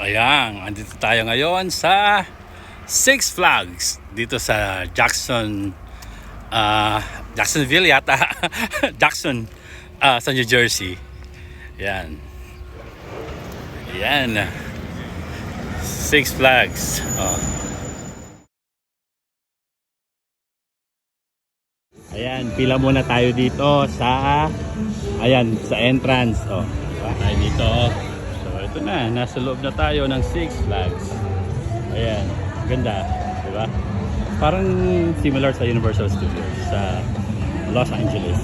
Ayan, andito tayo ngayon sa Six Flags dito sa Jackson ah Jacksonville yata Jackson ah, sa New Jersey yan yan Six Flags oh. Ayan, pila muna tayo dito sa ayan, sa entrance oh. Tayo dito. So ito na, nasa loob na tayo ng Six Flags. Ayan, ganda, 'di ba? Parang similar sa Universal Studios sa Los Angeles.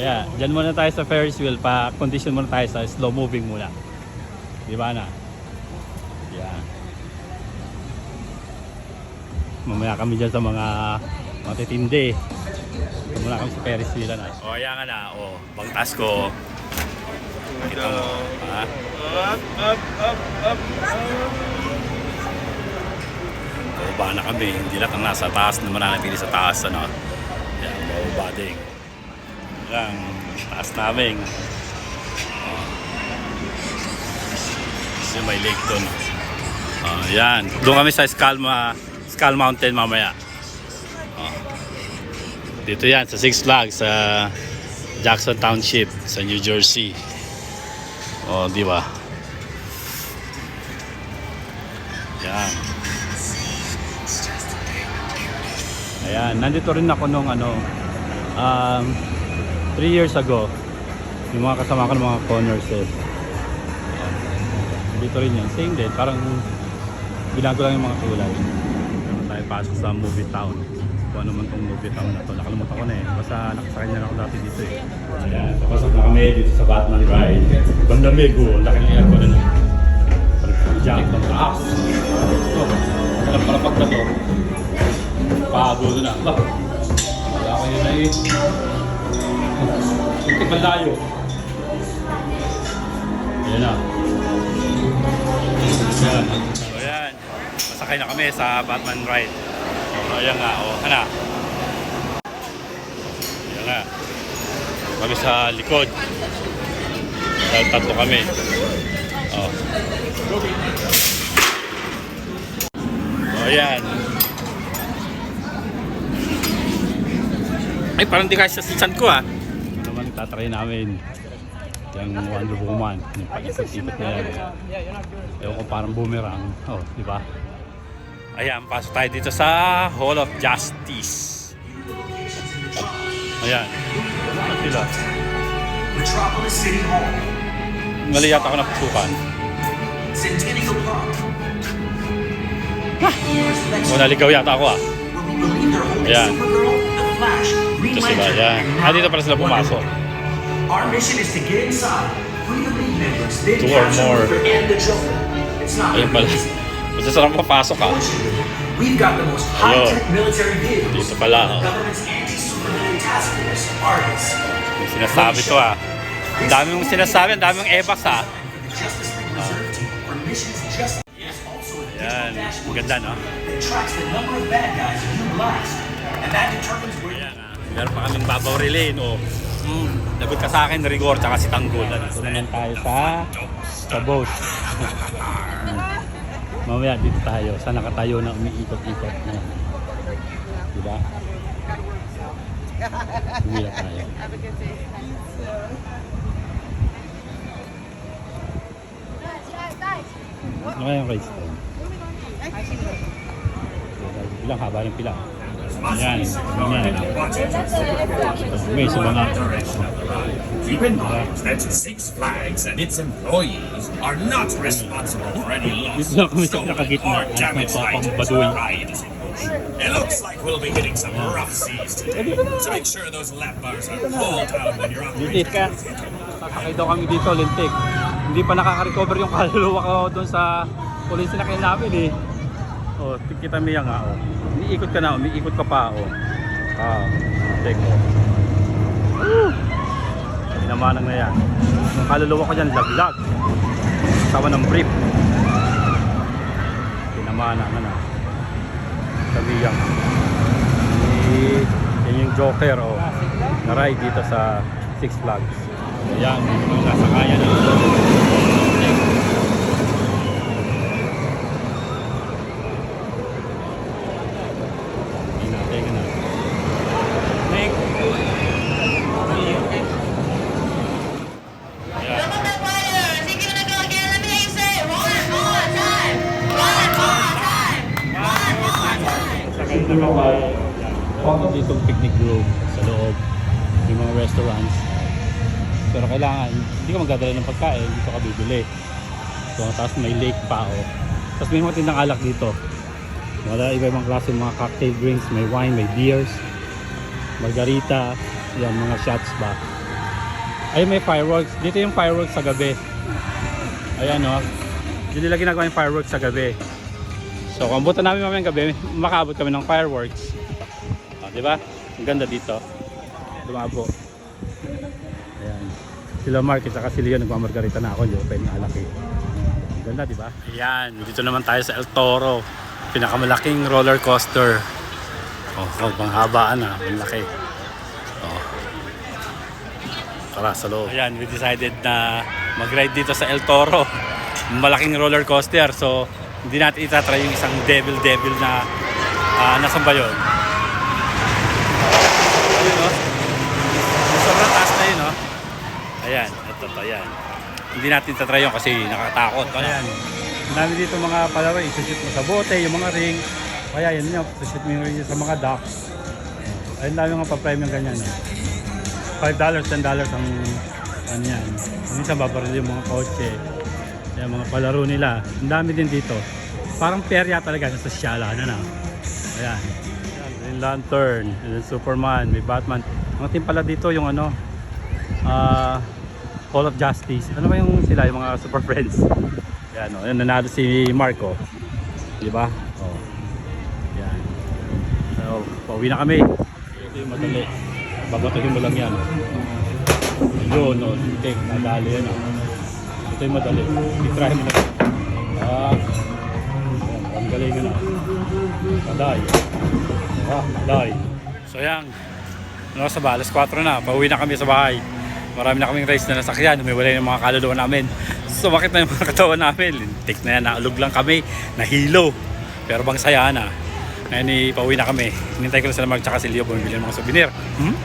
Ayan, dyan muna tayo sa Ferris wheel pa condition muna tayo sa slow moving muna. Di ba na? Yan. Mamaya kami dyan sa mga matitindi. Muna kami sa Ferris wheel na. O, ayan nga na. O, pagtas ko. Ito mo. Ha? Up, up, up, up, Bababa na kami. Hindi lahat ang nasa taas na mananatili sa taas. Ano? Yan, bababa din. Yan, taas namin. Kasi may lake doon. Oh, yan. Doon kami sa Scalma, Skull Mountain mamaya. Oh. Dito yan, sa Six Flags, sa Jackson Township, sa New Jersey. Oh, di ba? Yan. Ayan, nandito rin ako nung ano, um, 3 years ago, yung mga kasama ko ng mga co-nurses. Ayan. Dito rin yan, same din, parang bilang ko lang yung mga kulay. Meron tayo pasok sa movie town. Kung ano man tong movie town na to, nakalimutan ko na eh. Basta nakasakay na ako dati dito eh. Ayan, papasok na kami dito sa Batman Ride. Bandamig oh, ang laki ng aircon na. Jump ng taas. Ito, walang palapag na to. Pago na. Ba? Wala ko yun na eh. Hindi malayo. Ayan na. Ayan. So ayan. Masakay na kami sa Batman ride. O, ayan nga. O, hana. Ayan nga. Kami sa likod. Tatlo kami. O. O, ayan. Ay, parang di kasi sa ko ah. Itatry namin. Yung Wonder Woman. Yung pag-ikot-ikot na yan. Ewan ko parang boomerang. Oh, di ba? Ayan, pasok tayo dito sa Hall of Justice. Ayan. Ano sila? Metropolis City Hall, Mali yata ako napasukan. Centennial Park. O, naligaw yata ako ah. Ayan. Ito sila, ayan. Ah, dito pala sila pumasok. Our mission is to get inside, free the league members, then Two or capture more. And the Joker. It's not Ayun pala. Basta sarap papasok ah. Fortunately, we've got the most high-tech military vehicles. Dito pala, oh. government's anti-supervillain task force, Argus. May sinasabi to ah. Ang dami mong sinasabi, ang dami mong ebas ah. Yan, maganda no? tracks the number of bad guys you blast, and that determines where Ayan, ah. Meron pa kaming babaw relay, no? Mm, lagot ka sa akin, Rigor, tsaka si Tanggol. Dito naman tayo sa, sa boat. Mamaya dito tayo. Saan nakatayo na umiikot-ikot na. Diba? Humila tayo. Ano kaya yung race ko? Ilang haba ng pila? Ayan, ganyan. May sa mga Keep in mind that Six Flags and its employees are not responsible for any loss, Dito lang kami sa stolen, or damaged items papambaduy. or ride. Hello, Looks like we'll be hitting some rough seas today. So make sure those lap bars are pulled out when you're operating. Lintik ka. Sasakay daw kami dito, lintik. Hindi pa nakaka-recover yung kaluluwa ko doon sa kulay sinakyan namin eh. Oh, kita mo yan nga oh. Umiikot ka na, umiikot ka pa oh. Ah. Woo! Pinamanang na yan. Yung kaluluwa ko dyan, laglag. Tawa ng brief. Pinamanang na na. Sabi yan. Eh, yan yung Joker oh. Na ride dito sa Six Flags. Ayan, yung nasa kaya na. Time. Sakay na kaway. Meron dito picnic group sa loob. Yung mga restaurants. Pero kailangan, hindi ka magdadala ng pagkain, dito ka bibili. So, tapos may lake pa oh. Tapos may mga tindang alak dito. Wala iba-ibang klase mga cocktail drinks, may wine, may beers, margarita, yan mga shots ba. Ay may fireworks. Dito yung fireworks sa gabi. Ayan oh. Dito nila ginagawa yung fireworks sa gabi. So kung abutan namin mamayang gabi, makaabot kami ng fireworks. Ah, di ba? Ang ganda dito. Lumabo. Ayan. Sila Mark at saka si Leo nagmamargarita na ako. Yung open na alaki. Ang ganda, di ba? Ayan. Dito naman tayo sa El Toro. Pinakamalaking roller coaster. Oh, oh panghabaan na. Ang laki. Oh. Tara, sa loob. Ayan, we decided na mag-ride dito sa El Toro. Malaking roller coaster. So, hindi natin itatry yung isang devil-devil na uh, nasan ba yun? Ayun, no? Yung Sobrang taas na yun, no? Ayan, ito, ito, ayan. Hindi natin itatry yun kasi nakakatakot. Ayan. Ang dami dito mga palaro, isushoot mo sa bote, yung mga ring. Kaya yun yun, isushoot mo yung sa mga docks. Ayun dami mga pa-prime yung ganyan. Eh. $5, $10 ang ano yan. Minsan babaril yung mga kotse. Yung mga palaro nila. Ang dami din dito. Parang perya talaga sa siyala na. Ayan. Ayan, Green Lantern, and Superman, may Batman. Mga team pala dito yung ano, ah Hall of Justice. Ano ba yung sila, yung mga Super Friends? Yan, oh, yan nanalo si Marco. Di ba? Oh. Yan. So, pauwi na kami. Ito yung madali. Babatuhin mo lang yan. Yun, no. Take, nadali yan. Oh. Ito yung madali. I-try mo na. Ah. Ang galing yun. ah. Paday. Ah, paday. So yan. Ano sa ba? Alas 4 na. Pauwi na kami sa bahay. Marami na kaming race na nasakyan. Humiwalay ng mga kaluluwa namin. Sumakit na yung mga katawan namin. Lintik na yan. Naulog lang kami. Nahilo. Pero bang saya na. Ngayon, eh, pauwi na kami. Hinintay ko na sila mag tsaka si Leo bumibili ng mga souvenir. Hmm?